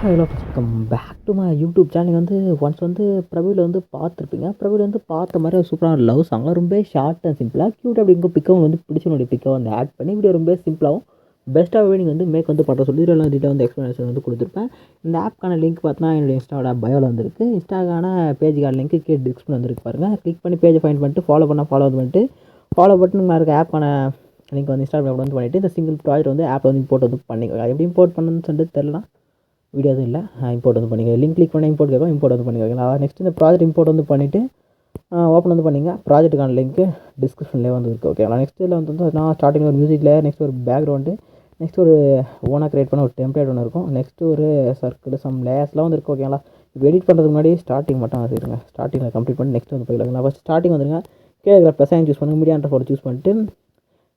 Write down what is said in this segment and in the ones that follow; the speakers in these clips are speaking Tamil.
Hello welcome back to my YouTube channel வந்து ஒன்ஸ் வந்து பிரபுவில் வந்து பார்த்துருப்பீங்க. பிரபுவில் வந்து பார்த்த மாதிரி ஒரு சூப்பரான லவ் சாங்லாம் ரொம்ப ஷார்ட் அண்ட் சிம்பிளாக க்யூட் அப்படி இங்கே பிக்கவங்க வந்து பிடிச்சவனுடைய பிக்கை வந்து ஆட் பண்ணி வீடியோ ரொம்ப சிம்பிளாகவும் பெஸ்ட்டாகவே நீங்கள் வந்து மேக் வந்து பண்ணுற சொல்லி எல்லாம் டீட்டெயில் வந்து எக்ஸ்ப்ளனேஷன் வந்து கொடுத்துருப்பேன். இந்த ஆப்க்கான லிங்க் பார்த்தா என்னுடைய இன்ஸ்டாவோட பயோவில் வந்துருக்கு. இன்ஸ்டாக்கான பேஜுக்கான லிங்க் கீழே டிஸ்கிரிப்ஷன் வந்துருக்கு பாருங்கள் கிளிக் பண்ணி பேஜை ஃபைண்ட் பண்ணிட்டு ஃபாலோ பண்ணால் ஃபாலோ வந்து பண்ணிட்டு ஃபாலோ பட்டன் மேலே இருக்க ஆப்க்கான லிங்க் வந்து இன்ஸ்டாகிராம் வந்து பண்ணிவிட்டு இந்த சிங்கிள் ப்ராஜெக்ட் வந்து ஆப் வந்து இம்போர்ட் வந்து பண்ணிக்கோங்க எப்படி இம்போர்ட் பண்ணணும்னு சொல்லிட்டு தெரில வீடியோ இல்லை. இம்போர்ட் வந்து பண்ணிக்க லிங்க் கிளிக் பண்ணி இம்போர்ட் கேட்கும் இம்போர்ட் வந்து பண்ணிக்கோங்களா நெக்ஸ்ட் இந்த ப்ராஜெக்ட் இம்போர்ட் வந்து பண்ணிவிட்டு ஓப்பன் வந்து பண்ணிங்க. ப்ராஜெக்ட்டுக்கான லிங்க்கு டிஸ்கிரிப்ஷன்லேயே வந்து இருக்குது ஓகேங்களா நெக்ஸ்ட் இதில் வந்து நான் ஸ்டார்டிங் ஒரு மியூசிக் லேயர் நெக்ஸ்ட் ஒரு பேக்ரவுண்டு நெக்ஸ்ட் ஒரு ஓனாக க்ரியேட் பண்ண ஒரு டெம்ப்ளேட் ஒன்று இருக்கும். நெக்ஸ்ட்டு ஒரு சர்க்கிள் சம் லேயர்ஸ்லாம் வந்து இருக்குது ஓகேங்களா இப்போ எடிட் பண்ணுறதுக்கு முன்னாடி ஸ்டார்டிங் மட்டும் வச்சுருங்க ஸ்டார்டிங்கில் கம்ப்ளீட் பண்ணி நெக்ஸ்ட் வந்து போயிடலாம் ஃபஸ்ட் ஸ்டார்டிங் வந்துருங்க. கீழே இருக்கிற சூஸ் பண்ணுங்கள் மீடியான்ற ஃபோட்டோ சூஸ் பண்ணிட்டு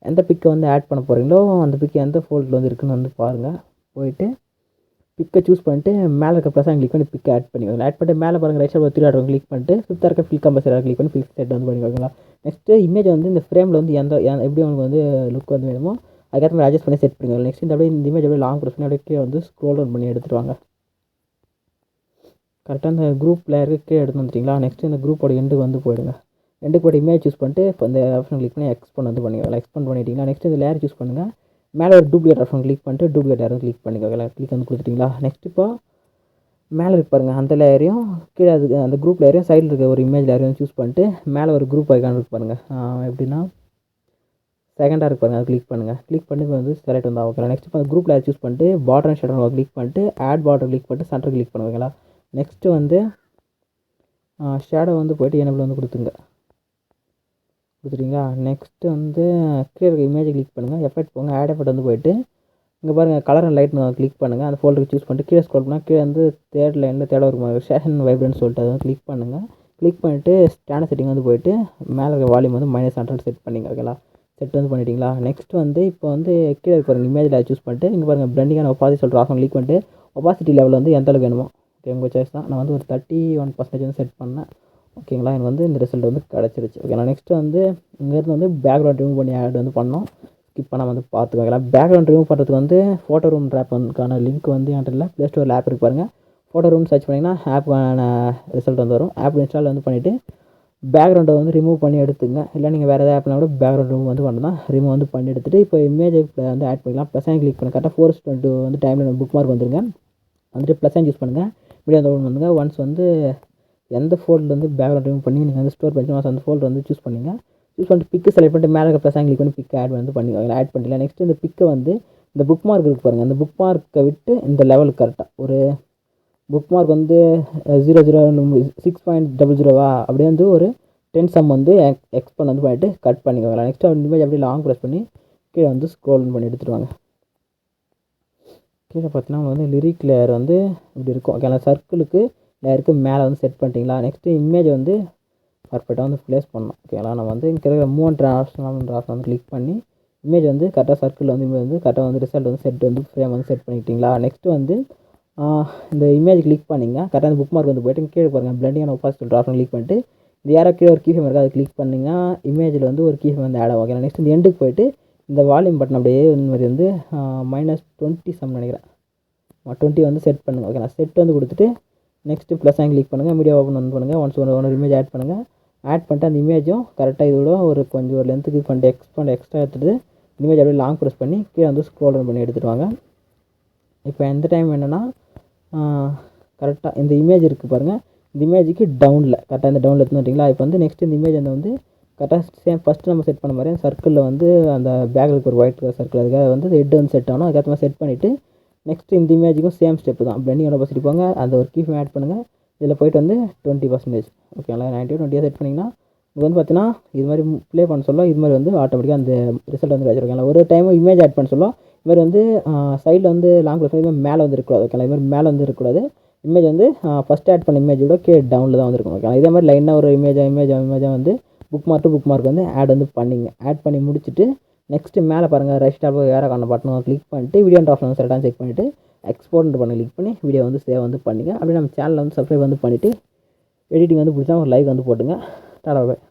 எந்த பிக்கை வந்து ஆட் பண்ண போகிறீங்களோ அந்த பிக் எந்த ஃபோல்டில் வந்து இருக்குன்னு வந்து பாருங்கள் போயிட்டு பிக்கை சூஸ் பண்ணிட்டு மேலே இருக்க ப்ளஸ் கிளிக் பண்ணி பிக்கை ஆட் பண்ணிக்கோங்க. ஆட் பண்ணிட்டு மேலே பாருங்கள் right side three add click பண்ணிட்டு ஃபிஃப்த்தாக இருக்க ஃபில் கம்பல்சரி கிளிக் பண்ணி ஃபில் செட் வந்து பண்ணிக்கோங்களா நெக்ஸ்ட்டு இமேஜ் வந்து இந்த ஃப்ரேமில் வந்து எந்த எப்படி உங்களுக்கு வந்து லுக் வந்து வேணுமோ அதுக்கேற்ற மாதிரி அட்ஜஸ்ட் பண்ணி செட் பண்ணிக்கோங்க. நெக்ஸ்ட் இந்த அப்படியே இந்த இமேஜ் அப்படியே லாங் ப்ரெஸ் பண்ணி அப்படியே கீழே வந்து ஸ்க்ரோல் டவுன் பண்ணி எடுத்துருவாங்க கரெக்டாக அந்த குரூப் லேயருக்கு கீழே எடுத்து வந்துட்டீங்களா? நெக்ஸ்ட் இந்த குரூப்போட எண்டுக்கு வந்து போயிடுங்க. எண்டுக்கு போய்ட்டு இமேஜ் சூஸ் பண்ணிட்டு இப்போ இந்த ஆப்ஷன் கிளிக் பண்ணி எக்ஸ்பெண்ட் வந்து பண்ணிக்கலாம் எக்ஸ்பெண்ட் பண்ணிட்டீங்களா? நெக்ஸ்ட் இந்த லேயர் சூஸ் பண்ணுங்கள் மேலே ஒரு டூப்ளிகேட் ஆப்ஷன் கிளிக் பண்ணிட்டு டூப்ளிகேட் லேயர் கிளிக் பண்ணிக்கோங்க. கிளிக் வந்து கொடுத்துட்டிங்களா? நெக்ஸ்ட் இப்போ மேலே இருக்கு பாருங்கள் அந்த லேயரையும் கீழே அது அந்த குரூப் லேயரையும் சைடில் இருக்க ஒரு இமேஜ் லேயரையும் சூஸ் பண்ணிட்டு மேலே ஒரு குரூப் ஐக்கான் இருக்கு பாருங்கள் எப்படின்னா செகண்டாக இருக்கு பாருங்கள் அதை கிளிக் பண்ணுங்கள் கிளிக் பண்ணி வந்து செலக்ட் வந்து ஓகேங்களா நெக்ஸ்ட் இப்போ குரூப் லேயர் சூஸ் பண்ணிட்டு பார்டர் அண்ட் ஷேடர் கிளிக் பண்ணிட்டு ஆட் பார்டர் கிளிக் பண்ணிட்டு சென்டர் கிளிக் பண்ணுவீங்களா நெக்ஸ்ட்டு வந்து ஷேடோ வந்து போயிட்டு எனபிள் வந்து கொடுத்துங்க கொடுத்துட்டீங்களா? நெக்ஸ்ட்டு வந்து கீழே இருக்க இமேஜை கிளிக் பண்ணுங்கள் எஃபெக்ட் போங்க. ஆட் எஃபெக்ட் வந்து போயிட்டு இங்கே பாருங்கள் கலர் அண்ட் லைட் கிளிக் பண்ணுங்கள் அந்த ஃபோல்டருக்கு சூஸ் பண்ணிட்டு கீழே ஸ்க்ரோல் பண்ணால் கீழே வந்து தேர்ட் லைனில் தேர்ட் ஒரு ஷேஷன் வைப்ரன்ஸ் சொல்லிட்டு அதை கிளிக் பண்ணுங்கள் கிளிக் பண்ணிவிட்டு ஸ்டாண்டர்ட் செட்டிங் வந்து போயிட்டு மேலே இருக்க வால்யூம் வந்து மைனஸ் ஹண்ட்ரட் செட் பண்ணிங்க ஓகேங்களா செட் வந்து பண்ணிட்டீங்களா? நெக்ஸ்ட் வந்து இப்போ வந்து கீழே பாருங்கள் இமேஜில் சூஸ் பண்ணிட்டு இங்கே பாருங்கள் பிளண்டிங்கான ஒப்பாசிட்டி சொல்கிற ஆப்ஷன் கிளிக் பண்ணிட்டு ஒப்பாசிட்டி லெவல் வந்து எந்த அளவுக்கு வேணுமோ ஓகே உங்கள் சாய்ஸ் தான். நான் வந்து ஒரு தேர்ட்டி ஒன் பர்சன்டேஜ் வந்து செட் பண்ணேன் ஓகேங்களா எனக்கு வந்து இந்த ரிசல்ட் வந்து கிடச்சிருச்சு ஓகே நான் நெக்ஸ்ட் வந்து இங்கேருந்து வந்து பேக்ரவுண்ட் ரிமூவ் பண்ணி ஆட் வந்து பண்ணோம் ஸ்கிப் பண்ணாமல் வந்து பார்த்துக்கோங்களா பேக்ரவுண்ட் ரிமூவ் பண்ணுறதுக்கு வந்து ஃபோட்டோ ரூம் ஆப் லிங்க் வந்து என்கிட்ட இல்லை ப்ளே ஸ்டோரில் ஆப் இருக்கு பாருங்கள் ஃபோட்டோ ரூம் சர்ச் பண்ணிங்கன்னா ஆப்பான ரிசல்ட் வந்து வரும். ஆப் இன்ஸ்டால் வந்து பண்ணிவிட்டு பேக்ரவுண்டை வந்து ரிமூவ் பண்ணி எடுத்துங்க. இல்லை நீங்கள் வேறு எதாவது ஆப்னா கூட பேக்ரவுண்ட் ரிமூவ் வந்து பண்ணலாம். ரிமூவ் வந்து பண்ணி எடுத்துகிட்டு இப்போ இமேஜ் வந்து ஆட் பண்ணிக்கலாம். ப்ளஸ் கிளிக் பண்ண கரெக்டாக ஃபோர் டுவெண்ட்டு வந்து டைமில் புக் மார்க் வந்துருங்க. வந்துட்டு ப்ளஸ் யூஸ் பண்ணுங்கள் மீடியா வந்து ஓப்பன் பண்ணுங்கள் ஒன்ஸ் வந்து எந்த ஃபோல்டில் வந்து பேக்ரவுண்ட் ரிமூவ் பண்ணி நீங்கள் வந்து ஸ்டோர் பண்ணி once அந்த ஃபோல்டர் வந்து சூஸ் பண்ணுங்க. சூஸ் பண்ணிட்டு பிக்கு செலக்ட் பண்ணிட்டு மேலே இருக்க ப்ளஸ் கிளிக் பண்ணி பிக் ஆட் வந்து பண்ணி ஆட் பண்ணிக்கலாம். நெக்ஸ்ட் இந்த பிக்கை வந்து இந்த புக் மார்க் இருக்கு பாருங்கள் அந்த புக் மார்க்கை விட்டு இந்த லெவலுக்கு கரெக்டாக ஒரு புக் மார்க் வந்து zero zero six point double ஜீரோவா அப்படியே வந்து ஒரு டென் சம் வந்து எக்ஸ்பெண்ட் வந்து பண்ணிவிட்டு கட் பண்ணிக்கோங்க. நெக்ஸ்ட் இமேஜ் அப்படியே லாங் ப்ரெஸ் பண்ணி கீழே வந்து ஸ்க்ரோல் பண்ணி எடுத்துருவாங்க கீழே பார்த்தீங்கன்னா வந்து லிரிக் லேயர் வந்து இப்படி இருக்கும். ஓகேங்களா சர்க்கிளுக்கு லேயருக்கு மேலே வந்து செட் பண்ணிட்டீங்களா? நெக்ஸ்ட்டு இமேஜ் வந்து பர்ஃபெக்டாக வந்து ப்ளேஸ் பண்ணணும். ஓகேங்களா நம்ம வந்து இங்கே இருக்கிற மூன்று ஆப்ஷன் ஆப்ஷன் வந்து கிளிக் பண்ணி இமேஜ் வந்து கரெக்டாக சர்க்கிள் வந்து இமேஜ் வந்து கரெக்டாக வந்து ரிசல்ட் வந்து செட் வந்து ஃப்ரேம் வந்து செட் பண்ணிக்கிட்டிங்களா நெக்ஸ்ட்டு வந்து இந்த இமேஜ் கிளிக் பண்ணிங்க. கரெக்டாக அந்த புக் மார்க் வந்து போய்ட்டு கீழே பாருங்கள் பிளண்டிங் ஒப்பாசிட்டி சொல்கிற ஆப்ஷன் கிளிக் பண்ணிட்டு இந்த யாரோ கீழே ஒரு கீஃபேம் இருக்குது அதை கிளிக் பண்ணிங்கன்னா இமேஜில் வந்து ஒரு கீஃபேம் வந்து ஆட் ஆகும். நெக்ஸ்ட் இந்த எண்டுக்கு போயிட்டு இந்த வால்யூம் பட்டன் அப்படியே இந்த மாதிரி வந்து மைனஸ் டுவெண்ட்டி சம் நினைக்கிறேன். டுவெண்ட்டி வந்து செட் பண்ணுங்கள் ஓகே நான் செட் வந்து கொடுத்துட்டு நெக்ஸ்ட்டு ப்ளஸ் ஆங்கி கிளிக் பண்ணுங்கள் மீடியா ஓப்பன் வந்து பண்ணுங்கள் ஒன்ஸ் ஒன் ஒன்று இமேஜ் ஆட் பண்ணுங்கள் ஆட் பண்ணிட்டு அந்த இமேஜும் கரெக்டாக இதோட ஒரு கொஞ்சம் ஒரு லென்த்துக்கு பண்ணிட்டு எக்ஸ்பண்ட் எக்ஸ்ட்ரா எடுத்துகிட்டு இமேஜ் அப்படியே லாங் ப்ரெஸ் பண்ணி கீழே வந்து ஸ்க்ரோல் பண்ணி எடுத்துகிட்டு வாங்க. இப்போ எந்த டைம் என்னென்னா கரெக்டாக இந்த இமேஜ் இருக்குது பாருங்கள் இந்த இமேஜுக்கு டவுனில் கரெக்டாக இந்த டவுனில் எடுத்துன்னு வந்துட்டிங்களா இப்போ வந்து நெக்ஸ்ட் இந்த இமேஜ் அந்த வந்து கரெக்டாக சேம் ஃபஸ்ட்டு நம்ம செட் பண்ண மாதிரி சர்க்கிளில் வந்து அந்த பேக்கில் இருக்க ஒரு ஒயிட் கலர் சர்க்கிள் அதுக்காக வந்து ஹெட் வந்து செட் ஆகணும். அதுக்கேற்ற மாதிரி செட் பண்ணிவிட்டு நெக்ஸ்ட் இந்த இமேஜுக்கும் சேம் ஸ்டெப் தான். பிளண்டிங் ஒப்போசிட் போங்க அந்த ஒரு கீஃப் ஆட் பண்ணுங்கள் இதில் போயிட்டு வந்து டுவெண்ட்டி பர்சன்டேஜ் ஓகேங்களா நைன்ட்டி டுவெண்ட்டியாக செட் பண்ணிங்கன்னா இது வந்து பார்த்தீங்கன்னா இது மாதிரி ப்ளே பண்ண சொல்ல இது மாதிரி வந்து ஆட்டோமேட்டிக்காக அந்த ரிசல்ட் வந்து வச்சுருக்காங்க. ஒரு டைம் இமேஜ் ஆட் பண்ண சொல்ல இது மாதிரி வந்து சைடில் வந்து லாங் இது மாதிரி மேலே வந்து இருக்கக்கூடாது ஓகேங்களா இது மாதிரி மேலே வந்து இருக்கக்கூடாது. இமேஜ் வந்து ஃபஸ்ட் ஆட் பண்ண இமேஜோட கே டவுனில் தான் வந்துருக்கும் ஓகேங்களா இதே மாதிரி லைனாக ஒரு இமேஜாக இமேஜாக இமேஜாக வந்து bookmark to bookmark வந்து ஆட் வந்து பண்ணிங்க. ஆட் பண்ணி முடிச்சுட்டு நெக்ஸ்ட்டு மேலே பாருங்கள் ரைட் ஸ்டாப் வேறு காரண பட்டன் கிளிக் பண்ணிட்டு வீடியோ ஆப்ஷன் வந்து செட்டாக செக் பண்ணிவிட்டு எக்ஸ்போர்ட் பண்ணி கிளிக் பண்ணி வீடியோ வந்து சேவ் வந்து பண்ணிங்க. அப்படியே நம்ம சேனலில் வந்து சப்ஸ்கிரைப் வந்து பண்ணிவிட்டு எடிட்டிங் வந்து பிடிச்சா ஒரு லைக் வந்து போட்டுங்க. டாடா பாய்